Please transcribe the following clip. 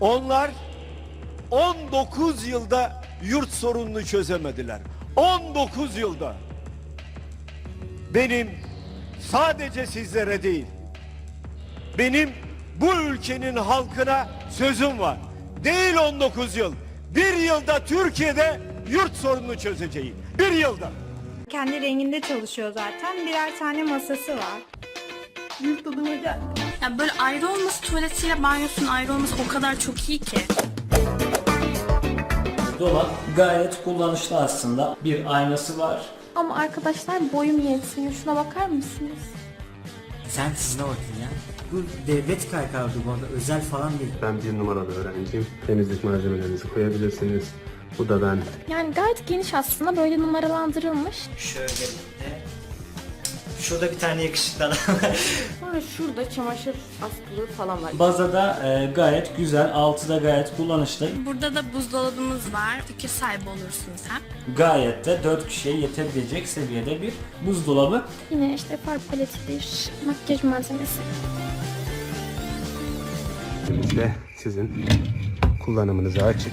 Onlar 19 yılda yurt sorununu çözemediler. 19 yılda. Benim sadece sizlere değil, benim bu ülkenin halkına sözüm var. Değil 19 yıl. Bir yılda Türkiye'de yurt sorununu çözeceğim. Bir yılda. Kendi renginde çalışıyor zaten. Birer tane masası var. Yurt odama gel. Ya böyle ayrı olması tuvaletiyle banyosunun ayrı olması o kadar çok iyi ki. Dolap gayet kullanışlı aslında. Bir aynası var. Ama arkadaşlar boyum yetmiyor. Şuna bakar mısınız? Sen sizine bakın ya. Bu devlet kaykardı bu arada özel falan değil. Ben bir numaralı öğrenciyim. Temizlik malzemelerinizi koyabilirsiniz. Bu da ben. Yani gayet geniş aslında böyle numaralandırılmış. Şöyle bir de. Şurada bir tane yakışıklı adam var. Sonra şurada çamaşır askılığı falan var. Bazada e, gayet güzel. Altı da gayet kullanışlı. Burada da buzdolabımız var. Fikir sahibi olursunuz hem. Gayet de 4 kişiye yetebilecek seviyede bir buzdolabı. Yine işte far paletidir, makyaj malzemesi. Elimizde sizin kullanımınıza açık.